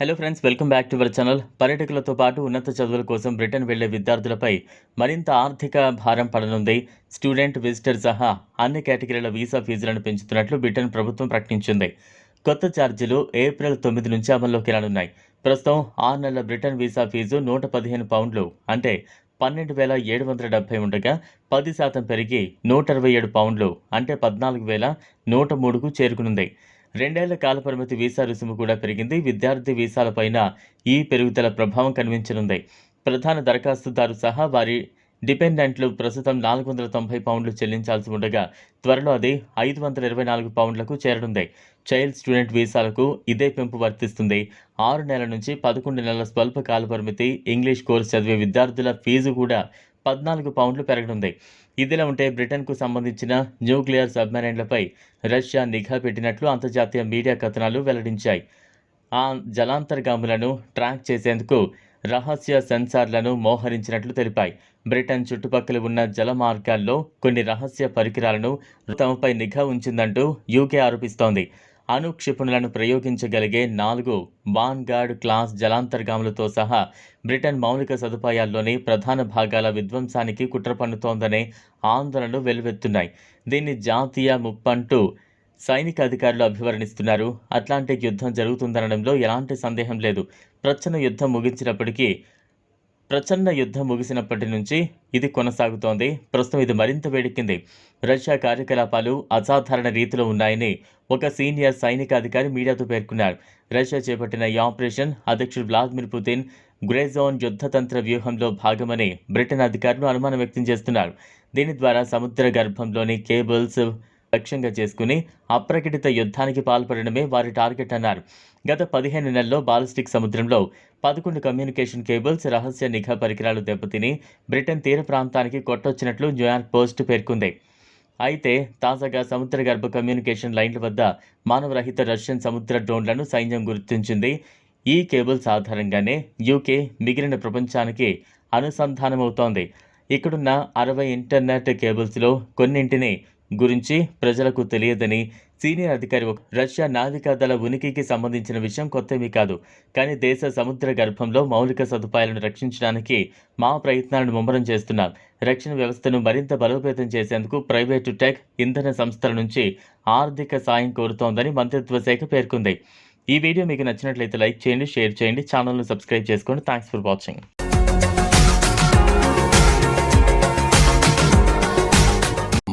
Hello friends welcome back to our channel పర్యటకులతో పాటు ఉన్నత చదువుల కోసం బ్రిటన్ వెళ్ళే విద్యార్థులపై మరింత ఆర్థిక భారం పడనుంది. స్టూడెంట్ విజిటర్ సహా అన్ని కేటగిరీల వీసా ఫీజులను పెంచుతున్నట్లు బ్రిటన్ ప్రభుత్వం ప్రకటించింది. కొత్త ఛార్జీలు ఏప్రిల్ తొమ్మిది నుంచి అమల్లోకి రానున్నాయి. ప్రస్తుతం ఆరు నెలల బ్రిటన్ వీసా ఫీజు నూట పదిహేను పౌండ్లు అంటే పన్నెండు వేల ఏడు వందల డెబ్బై ఉండగా పది శాతం పెరిగి నూట అరవై ఏడు పౌండ్లు అంటే పద్నాలుగు వేల నూట మూడుకు చేరుకునుంది. రెండేళ్ళ కాలపరిమితి వీసా రుసుము కూడా పెరిగింది. విద్యార్థి వీసాలపైన ఈ పెరుగుదల ప్రభావం కనిపించనుంది. ప్రధాన దరఖాస్తుదారు సహా వారి డిపెండెంట్లు ప్రస్తుతం నాలుగు వందల తొంభై పౌండ్లు చెల్లించాల్సి ఉండగా త్వరలో అది ఐదు వందల ఇరవై నాలుగు పౌండ్లకు చేరనుంది. చైల్డ్ స్టూడెంట్ వీసాలకు ఇదే పెంపు వర్తిస్తుంది. ఆరు నెలల నుంచి పదకొండు నెలల స్వల్ప కాలపరిమితి ఇంగ్లీష్ కోర్సు చదివే విద్యార్థుల ఫీజు కూడా పద్నాలుగు పౌండ్లు పెరగనుంది. ఇదిలా ఉంటే బ్రిటన్కు సంబంధించిన న్యూక్లియర్ సబ్మెరైన్లపై రష్యా నిఘా పెట్టినట్లు అంతర్జాతీయ మీడియా కథనాలు వెల్లడించాయి. ఆ జలాంతర్గాములను ట్రాక్ చేసేందుకు రహస్య సెన్సార్లను మోహరించినట్లు తెలిపాయి. బ్రిటన్ చుట్టుపక్కల ఉన్న జల మార్గాల్లో కొన్ని రహస్య పరికరాలను తమపై నిఘా ఉంచిందంటూ యూకే ఆరోపిస్తోంది. అణు క్షిపణులను ప్రయోగించగలిగే నాలుగు వాన్గార్డ్ క్లాస్ జలాంతర్గాములతో సహా బ్రిటన్ మౌలిక సదుపాయాల్లోని ప్రధాన భాగాల విధ్వంసానికి కుట్ర పన్నుతోందనే ఆందోళనలు వెల్లువెత్తున్నాయి. దీన్ని జాతీయ ముప్పంటూ సైనిక అధికారులు అభివర్ణిస్తున్నారు. అట్లాంటిక్ యుద్ధం జరుగుతుందనడంలో ఎలాంటి సందేహం లేదు. ప్రచ్చన యుద్ధం ముగించినప్పటికీ ప్రచండ యుద్ధం ముగిసినప్పటి నుంచి ఇది కొనసాగుతోంది. ప్రస్తుతం ఇది మరింత వేడెక్కింది. రష్యా కార్యకలాపాలు అసాధారణ రీతిలో ఉన్నాయని ఒక సీనియర్ సైనిక అధికారి మీడియాతో పేర్కొన్నారు. రష్యా చేపట్టిన ఈ ఆపరేషన్ అధ్యక్షుడు వ్లాదిమిర్ పుతిన్ గ్రేజోన్ యుద్ధతంత్ర వ్యూహంలో భాగమని బ్రిటన్ అధికారులు అనుమానం వ్యక్తం చేస్తున్నారు. దీని ద్వారా సముద్ర గర్భంలోని కేబుల్స్ లక్ష్యంగా చేసుకుని అప్రకటిత యుద్ధానికి పాల్పడడమే వారి టార్గెట్ అన్నారు. గత పదిహేను నెలల్లో బాలిస్టిక్ సముద్రంలో పదకొండు కమ్యూనికేషన్ కేబుల్స్ రహస్య నిఘా పరికరాలు దెబ్బతిని బ్రిటన్ తీర ప్రాంతానికి కొట్టొచ్చినట్లు న్యూయార్క్ పోస్ట్ పేర్కొంది. అయితే తాజాగా సముద్ర గర్భ కమ్యూనికేషన్ లైన్ల వద్ద మానవరహిత రష్యన్ సముద్ర డ్రోన్లను సైన్యం గుర్తించింది. ఈ కేబుల్స్ ఆధారంగానే యూకే మిగిలిన ప్రపంచానికి అనుసంధానమవుతోంది. ఇక్కడున్న అరవై ఇంటర్నెట్ కేబుల్స్లో కొన్నింటిని గురించి ప్రజలకు తెలియదని సీనియర్ అధికారి రష్యా నావికాదళ ఉనికికి సంబంధించిన విషయం కొత్తమీ కాదు. కానీ దేశ సముద్ర గర్భంలో మౌలిక సదుపాయాలను రక్షించడానికి మా ప్రయత్నాలను ముమ్మరం చేస్తున్నాం రక్షణ వ్యవస్థను మరింత బలోపేతం చేసేందుకు ప్రైవేటు టెక్ ఇంధన సంస్థల నుంచి ఆర్థిక సాయం కోరుతోందని మంత్రిత్వ శాఖ పేర్కొంది. ఈ వీడియో మీకు నచ్చినట్లయితే లైక్ చేయండి షేర్ చేయండి ఛానల్ను సబ్స్క్రైబ్ చేసుకోండి. Thanks for watching.